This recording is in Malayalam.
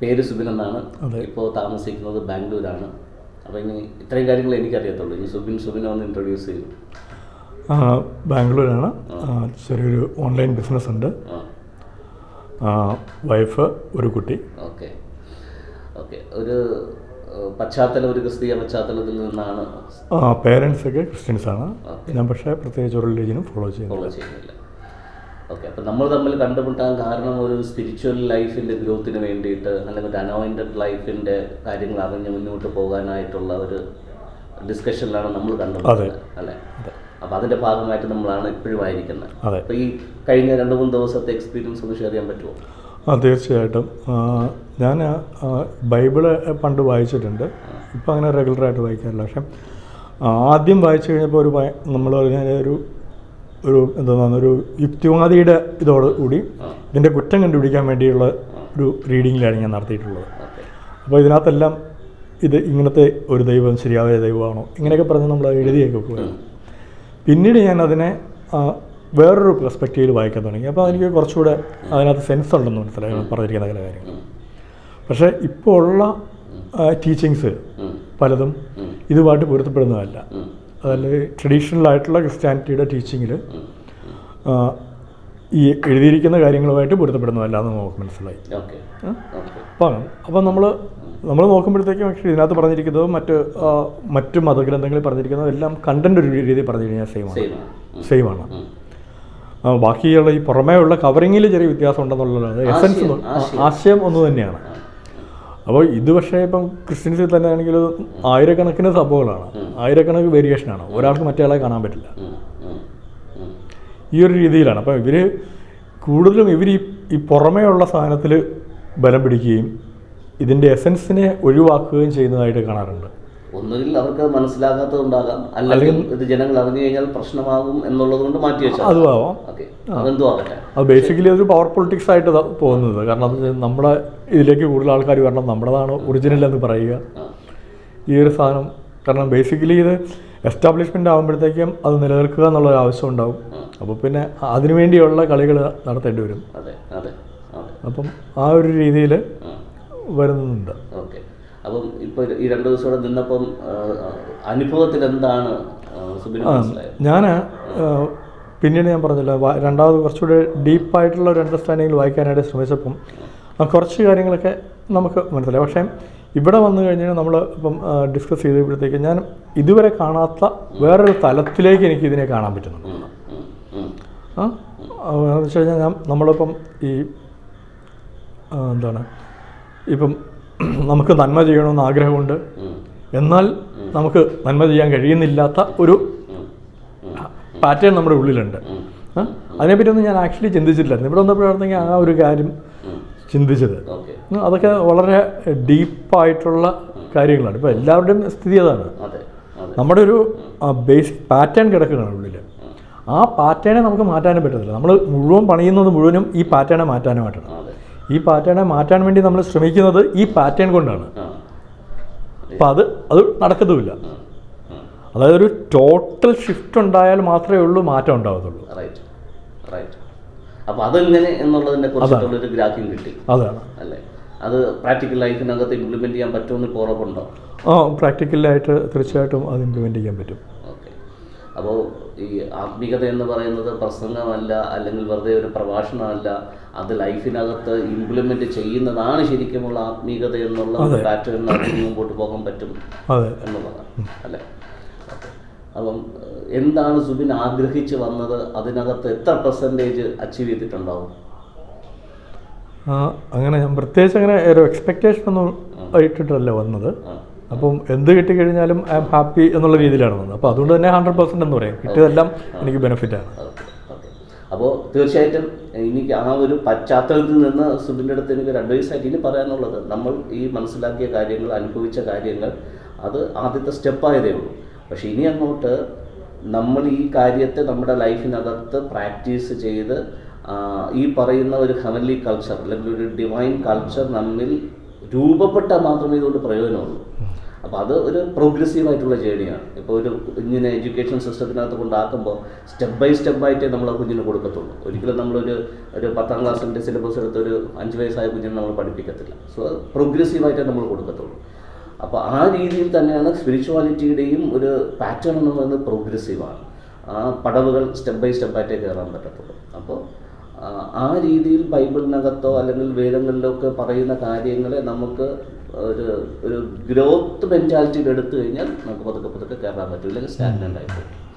പേര് സുബിൻ എന്നാണ്. ഇപ്പോൾ താമസിക്കുന്നത് ബാംഗ്ലൂരാണ്. അപ്പോൾ ഇനി ഇത്രയും കാര്യങ്ങൾ എനിക്കറിയത്തുള്ളൂ. ഇനി സുബിൻ സുബിനെ ഒന്ന് ഇൻട്രൊഡ്യൂസ് ചെയ്യും. ബാംഗ്ലൂരാണ്. ചെറിയൊരു ഓൺലൈൻ ബിസിനസ് ഉണ്ട്. വൈഫ് ഒരു കുട്ടി. ഓക്കെ. ഓക്കെ. ഒരു പശ്ചാത്തലം ഒരു ക്രിസ്തീയ പശ്ചാത്തലത്തിൽ നിന്നാണ് പേരൻസ് ഒക്കെ ക്രിസ്ത്യൻസ് ആണ് ഞാൻ പക്ഷേ പ്രത്യേകിച്ച് ഒരു റിലീജിയനും ഫോളോ ചെയ്യുന്നില്ല. ഓക്കെ അപ്പം നമ്മൾ തമ്മിൽ കണ്ടുമുട്ടാൻ കാരണം ഒരു സ്പിരിച്വൽ ലൈഫിന്റെ ഗ്രോത്തിന് വേണ്ടിയിട്ട് അല്ലെങ്കിൽ ഒരു അനോയിന്റഡ് ലൈഫിന്റെ കാര്യങ്ങൾ അറിഞ്ഞ് മുന്നോട്ട് പോകാനായിട്ടുള്ള ഒരു ഡിസ്കഷനിലാണ് നമ്മൾ കണ്ടുമുട്ടുന്നത് അല്ലേ? അപ്പം അതിന്റെ ഭാഗമായിട്ട് നമ്മളാണ് ഇപ്പോഴും ആയിരിക്കുന്നത്. അപ്പം അപ്പോൾ ഈ കഴിഞ്ഞ രണ്ട് മൂന്ന് ദിവസത്തെ എക്സ്പീരിയൻസ് ഒന്ന് ഷെയർ ചെയ്യാൻ പറ്റുമോ? ആ തീർച്ചയായിട്ടും. ഞാൻ ബൈബിൾ പണ്ട് വായിച്ചിട്ടുണ്ട്. ഇപ്പം അങ്ങനെ റെഗുലറായിട്ട് വായിക്കാറില്ല. പക്ഷേ ആദ്യം വായിച്ചു കഴിഞ്ഞപ്പോൾ ഒരു നമ്മൾ പറഞ്ഞാൽ ഒരു ഒരു എന്താണ് ഒരു യുക്തിവാദിയുടെ ഇതോട് കൂടി ഇതിന്റെ കുറ്റം കണ്ടുപിടിക്കാൻ വേണ്ടിയുള്ള ഒരു റീഡിങ്ങിലാണ് ഞാൻ നടത്തിയിട്ടുള്ളത്. അപ്പോൾ ഇതിനകത്തെല്ലാം ഇത് ഇങ്ങനത്തെ ഒരു ദൈവം ശരിയായ ദൈവമാണോ ഇങ്ങനെയൊക്കെ പറഞ്ഞ് നമ്മൾ എഴുതിയൊക്കെ പോകുന്നത് പിന്നീട് ഞാൻ അതിനെ വേറൊരു പെർസ്പെക്റ്റീവിൽ വായിക്കാൻ തുടങ്ങി. അപ്പോൾ എനിക്ക് കുറച്ചുകൂടെ അതിനകത്ത് സെൻസ് ഉണ്ടെന്ന് മനസ്സിലായി. പറഞ്ഞിരിക്കുന്ന ചില കാര്യങ്ങൾ. പക്ഷേ ഇപ്പോൾ ഉള്ള ടീച്ചിങ്സ് പലതും ഇതുമായിട്ട് പൊരുത്തപ്പെടുന്നതല്ല. അതിൽ ട്രഡീഷണൽ ആയിട്ടുള്ള ക്രിസ്ത്യാനിറ്റിയുടെ ടീച്ചിങ്ങിൽ ഈ എഴുതിയിരിക്കുന്ന കാര്യങ്ങളുമായിട്ട് പൊരുത്തപ്പെടുന്നതല്ല എന്ന് നമുക്ക് മനസ്സിലായി. അപ്പം അപ്പം നമ്മൾ നമ്മൾ നോക്കുമ്പോഴത്തേക്കും പക്ഷേ ഇതിനകത്ത് പറഞ്ഞിരിക്കുന്നത് മറ്റ് മറ്റു മതഗ്രന്ഥങ്ങളിൽ പറഞ്ഞിരിക്കുന്നത് എല്ലാം കണ്ടന്റ് ഒരു രീതിയിൽ പറഞ്ഞു കഴിഞ്ഞാൽ സെയിം ആണ്. സെയിം സെയിം ആണ്. ബാക്കിയുള്ള ഈ പുറമേ ഉള്ള കവറിങ്ങിൽ ചെറിയ വ്യത്യാസം ഉണ്ടെന്നുള്ളത് എസൻസ്. ആശയം. ഒന്ന് തന്നെയാണ്. അപ്പോൾ ഇത് പക്ഷേ ഇപ്പം ക്രിസ്ത്യൻസിൽ തന്നെ ആണെങ്കിൽ ആയിരക്കണക്കിന് സഭകളാണ് ആയിരക്കണക്കിന് വേരിയേഷനാണ്. ഒരാൾക്ക് മറ്റേ കാണാൻ പറ്റില്ല. ഈ ഒരു രീതിയിലാണ്. അപ്പം ഇവർ കൂടുതലും ഇവർ ഈ ഈ പുറമേ ഉള്ള സാധനത്തിൽ ബലം പിടിക്കുകയും ഇതിന്റെ എസൻസിനെ ഒഴിവാക്കുകയും ചെയ്യുന്നതായിട്ട് കാണാറുണ്ട്. ഒന്നുകിൽ അവർക്ക് മനസ്സിലാകാത്തതുണ്ടാകാം. അല്ലെങ്കിൽ ഇത് ജനങ്ങൾ അറിഞ്ഞു കഴിഞ്ഞാൽ പ്രശ്നമാകും എന്നുള്ളത് കൊണ്ട് മാറ്റി വെച്ചാൽ അതും ആവാം ഓക്കെ. അതെന്തോ ആകട്ടെ അത് ബേസിക്കലി ഒരു പവർ പൊളിറ്റിക്സ് ആയിട്ട് പോകുന്നത്. കാരണം അത് നമ്മുടെ ഇതിലേക്ക് കൂടുതൽ ആൾക്കാർ വരണം. നമ്മുടേതാണ് ഒറിജിനൽ എന്ന് പറയുക. ഈ ഒരു സാധനം. കാരണം ബേസിക്കലി ഇത് എസ്റ്റാബ്ലിഷ്മെന്റ് ആകുമ്പോഴത്തേക്കും അത് നിലനിൽക്കുക എന്നുള്ള ആവശ്യം ഉണ്ടാവും. അപ്പോൾ പിന്നെ അതിനുവേണ്ടിയുള്ള കളികൾ നടത്തേണ്ടി വരും. അപ്പം ആ ഒരു രീതിയിൽ വരുന്നുണ്ട്. ഓക്കെ. അപ്പം ഇപ്പോൾ ഈ രണ്ട് ദിവസം ഇവിടെ നിന്നപ്പം അനുഭവത്തിൽ എന്താണ് ഞാൻ പിന്നീട് ഞാൻ പറഞ്ഞില്ല രണ്ടാമത് കുറച്ചുകൂടെ ഡീപ്പായിട്ടുള്ള ഒരു അണ്ടർസ്റ്റാൻഡിങ്ങിൽ വായിക്കാനായിട്ട് ശ്രമിച്ചപ്പം ആ കുറച്ച് കാര്യങ്ങളൊക്കെ നമുക്ക് മനസ്സിലായി. പക്ഷേ ഇവിടെ വന്നു കഴിഞ്ഞാൽ നമ്മൾ ഇപ്പം ഡിസ്കസ് ചെയ്തപ്പോഴത്തേക്ക് ഞാൻ ഇതുവരെ കാണാത്ത വേറൊരു തലത്തിലേക്ക് എനിക്ക് ഇതിനെ കാണാൻ പറ്റുന്നുണ്ട്. ആ എന്ന് വെച്ച് കഴിഞ്ഞാൽ ഞാൻ നമ്മളിപ്പം ഈ എന്താണ് ഇപ്പം നമുക്ക് നന്മ ചെയ്യണമെന്ന് ആഗ്രഹമുണ്ട്. എന്നാൽ നമുക്ക് നന്മ ചെയ്യാൻ കഴിയുന്നില്ലാത്ത ഒരു പാറ്റേൺ നമ്മുടെ ഉള്ളിലുണ്ട്? അതിനെപ്പറ്റിയൊന്നും ഞാൻ ആക്ച്വലി ചിന്തിച്ചിട്ടില്ലായിരുന്നു. ഇവിടെ വന്നപ്പോഴാണെങ്കിൽ ആ ഒരു കാര്യം ചിന്തിച്ചത്. അതൊക്കെ വളരെ ഡീപ്പായിട്ടുള്ള കാര്യങ്ങളാണ്. ഇപ്പോൾ എല്ലാവരുടെയും സ്ഥിതി അതാണ്. അതെ അതെ. നമ്മുടെ ഒരു ബേസിക് പാറ്റേൺ കിടക്കുകയാണ് ഉള്ളിൽ ആ പാറ്റേണെ നമുക്ക് മാറ്റാനും പറ്റത്തില്ല. നമ്മൾ മുഴുവൻ പണിയുന്നത് മുഴുവനും ഈ പാറ്റേണെ മാറ്റാനുമായിട്ടാണ്. ഈ പാറ്റേണെ മാറ്റാൻ വേണ്ടി നമ്മൾ ശ്രമിക്കുന്നത് ഈ പാറ്റേൺ കൊണ്ടാണ്. അപ്പം അത് അത് നടക്കത്തുമില്ല. അതായത് ഒരു ടോട്ടൽ ഷിഫ്റ്റ് ഉണ്ടായാൽ മാത്രമേ ഉള്ളൂ മാറ്റം ഉണ്ടാകത്തുള്ളൂ റൈറ്റ് റൈറ്റ് അപ്പോൾ അതെങ്ങനെ എന്നുള്ളതിനെ കുറിച്ചിട്ടുള്ളൊരു ഗ്രാഫ്യം കിട്ടി. അതാണ്. അല്ലേ? അത് പ്രാക്ടിക്കൽ ലൈഫിനകത്ത് ഇംപ്ലിമെന്റ് ചെയ്യാൻ പറ്റുമെന്ന് ഇപ്പോൾ ഉറപ്പുണ്ടോ? ആ പ്രാക്ടിക്കലായിട്ട് തീർച്ചയായിട്ടും അത് ഇംപ്ലിമെന്റ് ചെയ്യാൻ പറ്റും. അപ്പോൾ ഈ ആത്മീകത എന്ന് പറയുന്നത് പ്രസംഗമല്ല അല്ലെങ്കിൽ വെറുതെ ഒരു പ്രഭാഷണമല്ല അത് ലൈഫിനകത്ത് ഇംപ്ലിമെന്റ് ചെയ്യുന്നതാണ് ശരിക്കുമുള്ള ആത്മീകത എന്നുള്ള ഒരു പാറ്റേണിനകത്ത് മുമ്പോട്ട് പോകാൻ പറ്റും എന്നുള്ളതാണ് അല്ലേ. അപ്പം എന്താണ് സുബിൻ ആഗ്രഹിച്ച് വന്നത്? അതിനകത്ത് എത്ര പെർസെന്റേജ് അച്ചീവ് ചെയ്തിട്ടുണ്ടാവും? അങ്ങനെ ഞാൻ പ്രത്യേകിച്ച് അങ്ങനെ ഒരു എക്സ്പെക്റ്റേഷൻ ഒന്നും ഇട്ടിട്ടല്ല വന്നത്. അപ്പം എന്ത് കിട്ടിക്കഴിഞ്ഞാലും ഐ ആം ഹാപ്പി എന്നുള്ള രീതിയിലാണ് വന്നത്. അപ്പോൾ അതുകൊണ്ട് തന്നെ ഹൺഡ്രഡ് പെർസെന്റ് എന്ന് പറയാം. കിട്ടിയതെല്ലാം എനിക്ക് ബെനിഫിറ്റാണ് അപ്പോൾ തീർച്ചയായിട്ടും എനിക്ക് ആ ഒരു പശ്ചാത്തലത്തിൽ നിന്ന് സുബിന്റെ അടുത്ത് എനിക്ക് ഒരു അഡ്വൈസ് ആയിട്ട് ഇനി പറയാനുള്ളത് നമ്മൾ ഈ മനസ്സിലാക്കിയ കാര്യങ്ങൾ അനുഭവിച്ച കാര്യങ്ങൾ അത് ആദ്യത്തെ സ്റ്റെപ്പായതേ ഉള്ളൂ. പക്ഷേ ഇനി അങ്ങോട്ട് നമ്മൾ ഈ കാര്യത്തെ നമ്മുടെ ലൈഫിനകത്ത് പ്രാക്ടീസ് ചെയ്ത് ഈ പറയുന്ന ഒരു ഹെവൻലി കൾച്ചർ അല്ലെങ്കിൽ ഒരു ഡിവൈൻ കൾച്ചർ നമ്മിൽ രൂപപ്പെട്ടാൽ മാത്രമേ ഇതുകൊണ്ട് പ്രയോജനമുള്ളൂ. അപ്പോൾ അത് ഒരു പ്രോഗ്രസീവ് ആയിട്ടുള്ള ജേണിയാണ് ഇപ്പോൾ ഒരു കുഞ്ഞിനെ എഡ്യൂക്കേഷൻ സിസ്റ്റത്തിനകത്ത് കൊണ്ടാക്കുമ്പോൾ സ്റ്റെപ്പ് ബൈ സ്റ്റെപ്പ് ആയിട്ടേ നമ്മൾ ആ കുഞ്ഞിന് കൊടുക്കത്തുള്ളൂ. ഒരിക്കലും നമ്മളൊരു ഒരു പത്താം ക്ലാസ്സിന്റെ സിലബസ് എടുത്ത് ഒരു അഞ്ച് വയസ്സായ കുഞ്ഞിനെ നമ്മൾ പഠിപ്പിക്കത്തില്ല. സോ പ്രോഗ്രസീവ് ആയിട്ടേ നമ്മൾ കൊടുക്കത്തുള്ളൂ. അപ്പോൾ ആ രീതിയിൽ തന്നെയാണ് സ്പിരിച്വാലിറ്റിയുടെയും ഒരു പാറ്റേൺ എന്ന് പറയുന്നത് പ്രോഗ്രസീവാണ് ആ പടവുകൾ സ്റ്റെപ്പ് ബൈ സ്റ്റെപ്പ് ആയിട്ടേ കയറാൻ പറ്റത്തുള്ളൂ. അപ്പോൾ ആ രീതിയിൽ ബൈബിളിനകത്തോ അല്ലെങ്കിൽ വേദങ്ങളിലോ ഒക്കെ പറയുന്ന കാര്യങ്ങളെ നമുക്ക് ഒരു ഒരു ഗ്രോത്ത് മെന്റാലിറ്റിയിൽ എടുത്തു കഴിഞ്ഞാൽ നമുക്ക് പതുക്കെ പതുക്കെ കയറാൻ പറ്റും. ഇല്ലെങ്കിൽ സ്റ്റാഗ്നന്റ് ആയിപ്പോകും